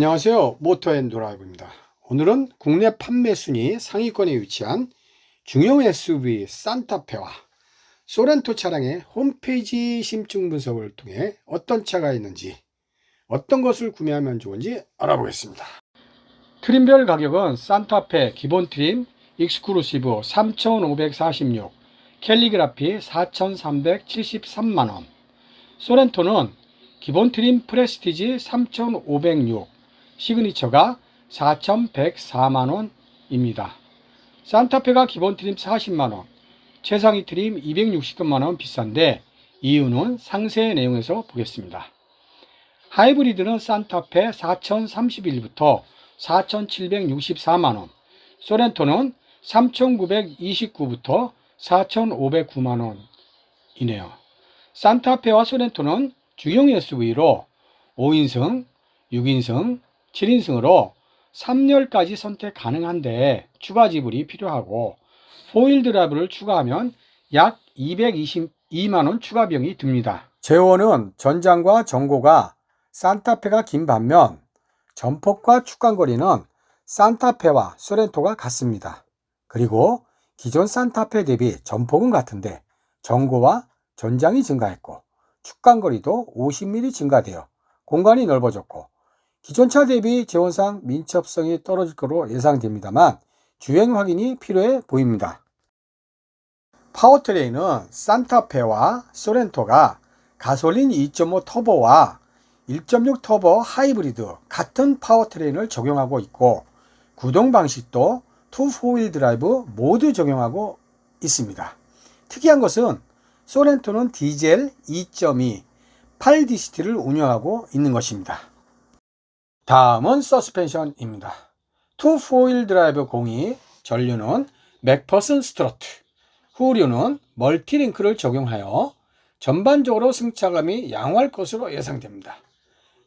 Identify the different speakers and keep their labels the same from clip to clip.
Speaker 1: 안녕하세요. 모터앤드라이브입니다. 오늘은 국내 판매 순위 상위권에 위치한 중형 SUV 산타페와 소렌토 차량의 홈페이지 심층 분석을 통해 어떤 차가 있는지 어떤 것을 구매하면 좋은지 알아보겠습니다. 트림별 가격은 산타페 기본 트림 익스크루시브 3,546, 캘리그라피 4,373만원, 소렌토는 기본 트림 프레스티지 3,506, 시그니처가 4,104만원입니다. 산타페가 기본 트림 40만원, 최상위 트림 269만원 비싼데 이유는 상세 내용에서 보겠습니다. 하이브리드는 산타페 4,031부터 4,764만원, 소렌토는 3,929부터 4,509만원이네요. 산타페와 소렌토는 중형 SUV로 5인승, 6인승, 7인승으로 3열까지 선택 가능한데 추가 지불이 필요하고 4일 드라이브를 추가하면 약 222만원 추가 비용이 듭니다. 제원은 전장과 전고가 산타페가 긴 반면 전폭과 축간거리는 산타페와 소렌토가 같습니다. 그리고 기존 산타페 대비 전폭은 같은데 전고와 전장이 증가했고 축간거리도 50mm 증가되어 공간이 넓어졌고 기존 차 대비 재원상 민첩성이 떨어질 것으로 예상됩니다만 주행 확인이 필요해 보입니다. 파워트레인은 산타페와 소렌토가 가솔린 2.5 터보와 1.6 터보 하이브리드 같은 파워트레인을 적용하고 있고 구동 방식도 2, 4휠 드라이브 모두 적용하고 있습니다. 특이한 것은 소렌토는 디젤 2.2 8DCT를 운영하고 있는 것입니다. 다음은 서스펜션입니다. 2, 4휠 드라이브 공이 전류는 맥퍼슨 스트로트, 후류는 멀티링크를 적용하여 전반적으로 승차감이 양호할 것으로 예상됩니다.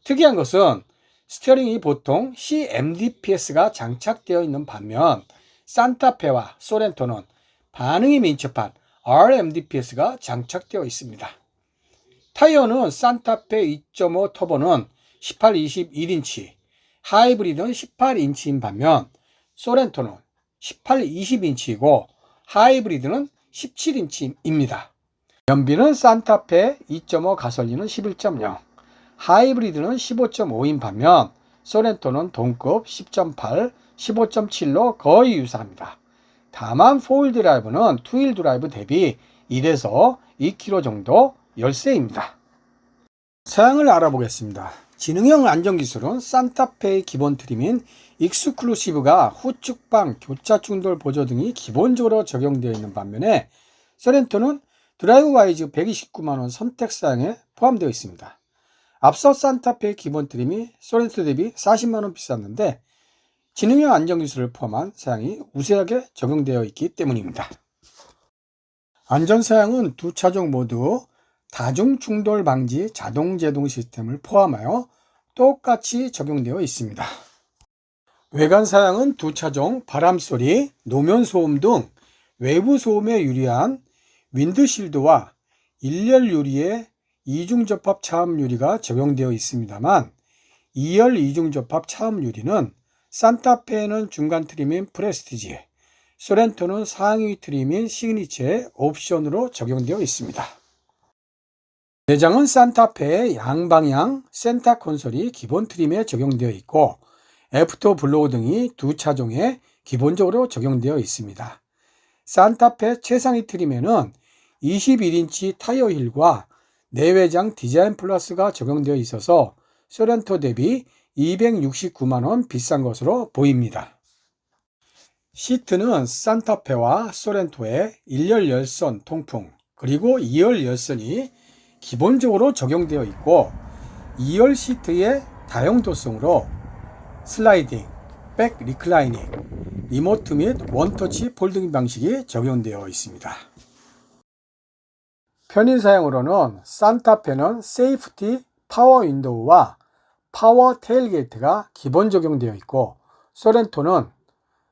Speaker 1: 특이한 것은 스티어링이 보통 CMDPS가 장착되어 있는 반면 산타페와 소렌토는 반응이 민첩한 RMDPS가 장착되어 있습니다. 타이어는 산타페 2.5 터보는 18, 21인치, 하이브리드는 18인치인 반면 소렌토는 18, 20인치이고 하이브리드는 17인치입니다. 연비는 산타페 2.5 가솔린은 11.0, 하이브리드는 15.5인 반면 소렌토는 동급 10.8, 15.7로 거의 유사합니다. 다만 4휠 드라이브는 2휠 드라이브 대비 1에서 2km 정도 열세입니다. 사양을 알아보겠습니다. 지능형 안전기술은 산타페의 기본 트림인 익스클루시브가 후측방, 교차 충돌 보조 등이 기본적으로 적용되어 있는 반면에 소렌토는 드라이브 와이즈 129만원 선택 사양에 포함되어 있습니다. 앞서 산타페의 기본 트림이 소렌토 대비 40만원 비쌌는데 지능형 안전기술을 포함한 사양이 우세하게 적용되어 있기 때문입니다. 안전사양은 두 차종 모두 다중 충돌 방지 자동 제동 시스템을 포함하여 똑같이 적용되어 있습니다. 외관 사양은 두 차종 바람 소리, 노면 소음 등 외부 소음에 유리한 윈드실드와 일렬 유리의 이중 접합 차음 유리가 적용되어 있습니다만 2열 이중 접합 차음 유리는 산타페는 중간 트림인 프레스티지, 소렌토는 상위 트림인 시그니처의 옵션으로 적용되어 있습니다. 내장은 산타페의 양방향 센터 콘솔이 기본 트림에 적용되어 있고 애프터 블로우 등이 두 차종에 기본적으로 적용되어 있습니다. 산타페 최상위 트림에는 21인치 타이어 힐과 내외장 디자인 플러스가 적용되어 있어서 소렌토 대비 269만원 비싼 것으로 보입니다. 시트는 산타페와 소렌토의 1열 열선 통풍 그리고 2열 열선이 기본적으로 적용되어 있고 2열 시트의 다용도성으로 슬라이딩, 백 리클라이닝, 리모트 및 원터치 폴딩 방식이 적용되어 있습니다. 편의 사용으로는 산타페는 세이프티 파워 윈도우와 파워 테일게이트가 기본 적용되어 있고 소렌토는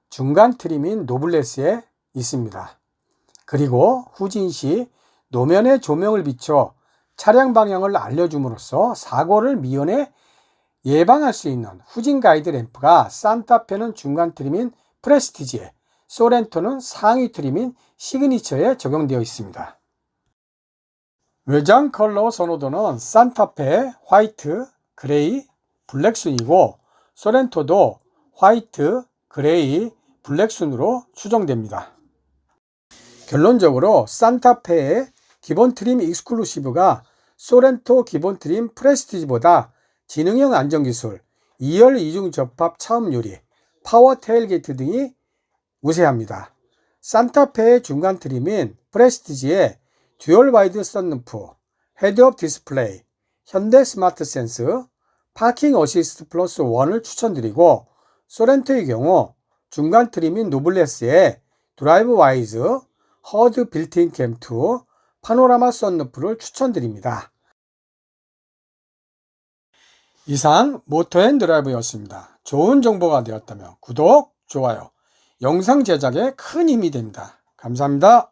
Speaker 1: 중간 트림인 노블레스에 있습니다. 그리고 후진 시 노면에 조명을 비춰 차량 방향을 알려줌으로써 사고를 미연에 예방할 수 있는 후진 가이드 램프가 산타페는 중간 트림인 프레스티지에 소렌토는 상위 트림인 시그니처에 적용되어 있습니다. 외장 컬러 선호도는 산타페 화이트, 그레이, 블랙 순이고 소렌토도 화이트, 그레이, 블랙 순으로 추정됩니다. 결론적으로 산타페의 기본 트림 익스클루시브가 소렌토 기본 트림 프레스티지보다 지능형 안전기술, 2열 이중 접합 차음 유리, 파워 테일게이트 등이 우세합니다. 산타페의 중간 트림인 프레스티지에 듀얼 와이드 썬루프, 헤드업 디스플레이, 현대 스마트 센스, 파킹 어시스트 플러스 1을 추천드리고 소렌토의 경우 중간 트림인 노블레스에 드라이브 와이즈, 허드 빌트인 캠2, 파노라마 썬루프를 추천드립니다. 이상 모터앤드라이브였습니다. 좋은 정보가 되었다면 구독, 좋아요, 영상 제작에 큰 힘이 됩니다. 감사합니다.